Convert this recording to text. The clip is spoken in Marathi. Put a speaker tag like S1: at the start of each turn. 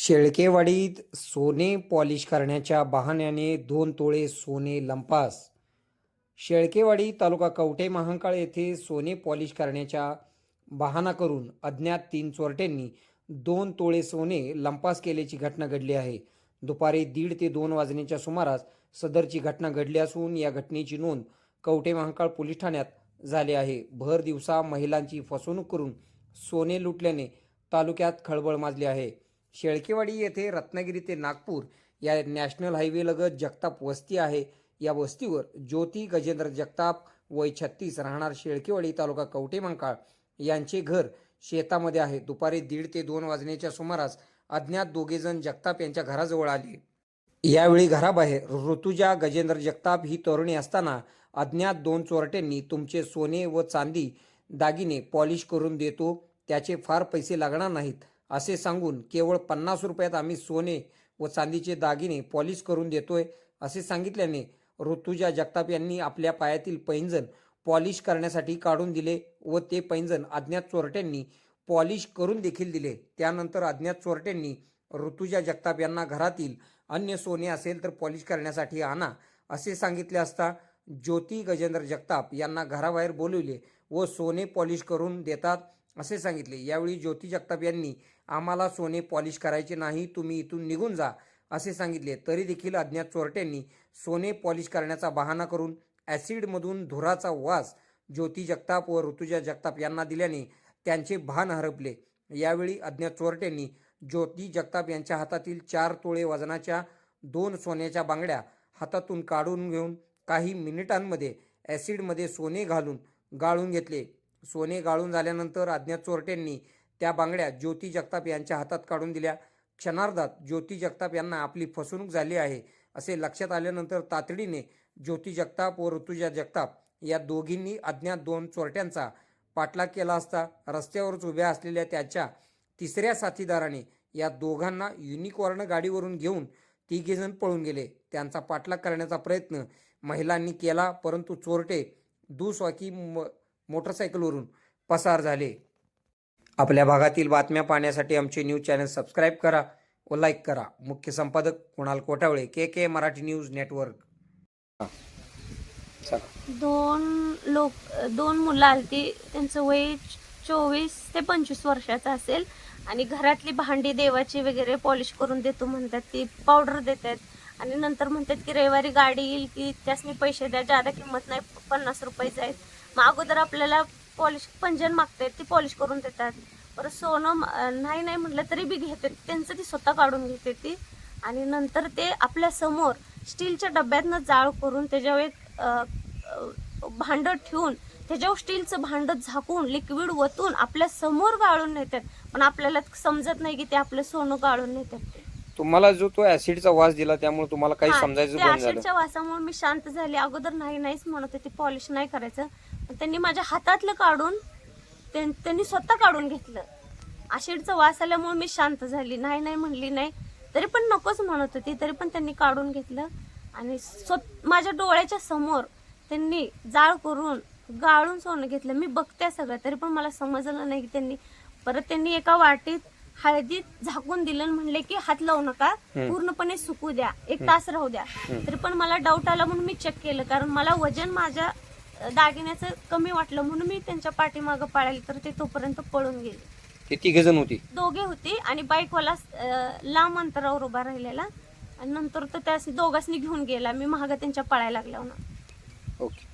S1: शेळकेवाडीत सोने पॉलिश करण्याच्या बहाण्याने दोन तोळे सोने लंपास. शेळकेवाडी तालुका कवठे महांकाळ येथे सोने पॉलिश करण्याच्या बहाणा करून अज्ञात तीन चोरट्यांनी दोन तोळे सोने लंपास केल्याची घटना घडली आहे. दुपारी दीड ते दोन वाजण्याच्या सुमारास सदरची घटना घडली असून या घटनेची नोंद कवठे महांकाळ पोलीस ठाण्यात झाली आहे. भर दिवसा महिलांची फसवणूक करून सोने लुटल्याने तालुक्यात खळबळ माजली आहे. शेळकेवाडी येथे रत्नागिरी ते नागपूर या नॅशनल हायवेलगत जगताप वस्ती आहे. या वस्तीवर ज्योती गजेंद्र जगताप वय छत्तीस राहणार शेळकेवाडी तालुका कवठे मंकाळ यांचे घर शेतामध्ये आहे. दुपारी दीड ते दोन वाजण्याच्या सुमारास अज्ञात दोघेजण जगताप यांच्या घराजवळ आले. यावेळी घराबाहेर ऋतुजा गजेंद्र जगताप ही तरुणी असताना अज्ञात दोन चोरट्यांनी तुमचे सोने व चांदी दागिने पॉलिश करून देतो. त्याचे फार पैसे लागणार नाहीत. असे सांगून केवळ पन्नास रुपयात आम्ही सोने व चांदीचे दागिने पॉलिश करून देतोय असे सांगितल्याने ऋतुजा जगताप यांनी आपल्या पायातील पैंजण पॉलिश करण्यासाठी काढून दिले व ते पैंजण अज्ञात चोरट्यांनी पॉलिश करून देखील दिले. त्यानंतर अज्ञात चोरट्यांनी ऋतुजा जगताप यांना घरातील अन्य सोने असेल तर पॉलिश करण्यासाठी आणा असे सांगितले असता ज्योती गजेंद्र जगताप यांना घराबाहेर बोलविले व सोने पॉलिश करून देतात. असे सांगितले. यावेळी ज्योती जगताप यांनी आम्हाला सोने पॉलिश करायचे नाही तुम्ही इथून निघून जा असे सांगितले. तरी देखील अज्ञात चोरट्यांनी सोने पॉलिश करण्याचा बहाणा करून ॲसिडमधून धुराचा वास ज्योती जगताप व ऋतुजा जगताप यांना दिल्याने त्यांचे भान हरपले. यावेळी अज्ञात चोरट्यांनी ज्योती जगताप यांच्या हातातील चार तोळे वजनाच्या दोन सोन्याच्या बांगड्या हातातून काढून घेऊन काही मिनिटांमध्ये ॲसिडमध्ये सोने घालून गाळून घेतले. सोने गाळून झाल्यानंतर अज्ञात चोरट्यांनी त्या बांगड्या ज्योती जगताप यांच्या हातात काढून दिल्या. क्षणार्धात ज्योती जगताप यांना आपली फसवणूक झाली आहे असे लक्षात आल्यानंतर तातडीने ज्योती जगताप व ऋतुजा जगताप या दोघींनी अज्ञात दोन चोरट्यांचा पाठलाग केला असता रस्त्यावरच उभ्या असलेल्या त्याच्या तिसऱ्या साथीदाराने या दोघांना युनिकॉर्न गाडीवरून घेऊन तिघेजण पळून गेले. त्यांचा पाठलाग करण्याचा प्रयत्न महिलांनी केला परंतु चोरटे दुसवाकी म मोटरसायकलवरून पसार झाले. आपल्या भागातील बातम्या पाहण्यासाठी आमचे न्यूज चॅनल सबस्क्राईब करा व लाईक करा. मुख्य संपादक Kunal Kotawale K K Marathi news network.
S2: दोन लोक दोन मुलं आलती. त्यांचं वय चोवीस ते पंचवीस वर्षाचं असेल. आणि घरातली भांडी देवाची वगैरे पॉलिश करून देतो म्हणतात. ती पावडर देतात. आणि नंतर म्हणतात की रविवारी गाडी येईल की त्यासनी पैसे द्या जादा किंमत नाही पन्नास रुपयेच आहेत मग अगोदर आपल्याला पॉलिश पंजन मागतात ती पॉलिश करून देतात. परत सोनं नाही नाही म्हटलं तरी बी घेते त्यांचं ती स्वतः काढून घेते ती. आणि नंतर ते आपल्यासमोर स्टीलच्या डब्यातनं जाळ करून त्याच्यावर एक भांडं ठेवून त्याच्यावर स्टीलचं भांडं झाकून लिक्विड वतून आपल्यासमोर गाळून नेतात. पण आपल्याला समजत नाही की ते आपलं सोनं गाळून नेतात. ते
S1: तुम्हाला जो तो ऍसिडचा वास दिला त्यामुळे तुम्हाला काही
S2: हा,
S1: समजायचं
S2: त्या
S1: बंद झालं.
S2: आशिडच्या वासामुळे मी शांत झाले. अगोदर नाही नाहीच म्हणत होती पॉलिश नाही करायचं. पण त्यांनी माझ्या हातातलं काढून त्यां- त्यांनी स्वतः काढून घेतलं. आशिडचा वास आल्यामुळे मी शांत झाली. नाही नाही म्हणली नाही. तरी पण नकोच म्हणत होती तरी पण त्यांनी काढून घेतलं. आणि स्वत माझ्या डोळ्याच्या समोर त्यांनी जाळ करून गाळून सोनं घेतलं. मी बघते सगळं तरी पण मला समजलं नाही की त्यांनी परत त्यांनी एका वाटीत हळदीत झाकून दिलं आणि म्हणले की हात लावू नका पूर्णपणे सुकू द्या एक तास राहू द्या. तरी पण मला डाऊट आला म्हणून मी चेक केलं कारण मला वजन माझ्या दागिन्याचं कमी वाटलं म्हणून मी त्यांच्या पाठीमागं पळाली तर ते तोपर्यंत पळून गेले.
S1: ते तिघे जण होती?
S2: दोघे होते आणि बाईकवाला लांब अंतरावर उभा राहिलेला. आणि नंतर तर त्या दोघांनी घेऊन गेला मी महाग त्यांच्या पळायला लागल्या
S1: ओके.